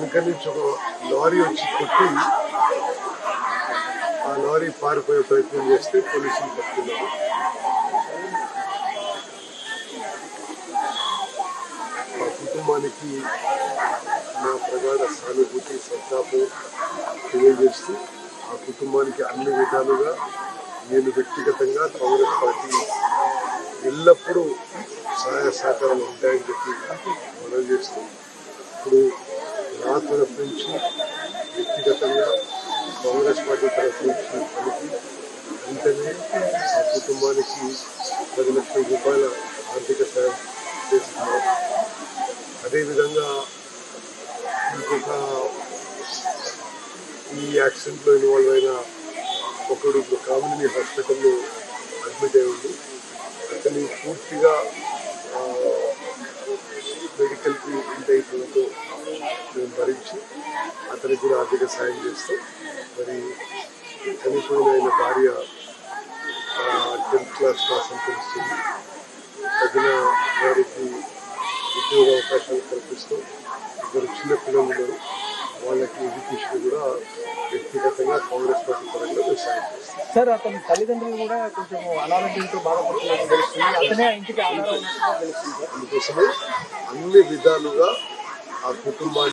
వెనక నుంచి ఒక లారీ వచ్చి కొట్టి ఆ లారీ పారిపోయే ప్రయత్నం చేస్తే పోలీసులు పట్టుకున్నారు. ఆ కుటుంబానికి నా ప్రగాఢ సానుభూతి సంతాపం తెలియజేస్తూ ఆ కుటుంబానికి అన్ని విధాలుగా నేను వ్యక్తిగతంగా కాంగ్రెస్ పార్టీ ఎల్లప్పుడూ సహాయ సహకారాలు ఉంటాయని చెప్పి మనం చేస్తాం తరఫు నుంచి వ్యక్తిగతంగా కాంగ్రెస్ పార్టీ తరఫు నుంచి కలిపి వెంటనే ఆ కుటుంబానికి పది లక్షల రూపాయల ఆర్థిక సాయం చేస్తున్నాం. అదేవిధంగా ఇంకొక ఈ యాక్సిడెంట్లో ఇన్వాల్వ్ అయిన ఒకడు ఇప్పుడు కామిని హాస్పిటల్లో అడ్మిట్ అయి ఉంది అతని పూర్తిగా మెడికల్కి ఇంత అయిపోవడంతో భరించి అతనికి కూడా ఆర్థిక సాయం చేస్తాం మరి చనిపోయిన భార్య టెన్త్ క్లాస్ పాస్ అని తెలుస్తుంది తగిన వారికి ఉద్యోగ అవకాశాలు కల్పిస్తాం ఇద్దరు చిన్న పిల్లలు ఉన్నారు. వాళ్ళకి ఎడ్యుకేషన్ కూడా వ్యక్తిగతంగా కాంగ్రెస్ పార్టీ పరంగా మేము సాయం చేస్తాం. సార్ అతని తల్లిదండ్రులు కూడా కొంచెం అనారోగ్యంతో బాధపడుతున్నట్టు తెలుస్తుంది. అతనే ఇంటికి ఆధారం తెలుస్తుంది అందుకోసమే అన్ని విధాలుగా ఆ కుటుంబాన్ని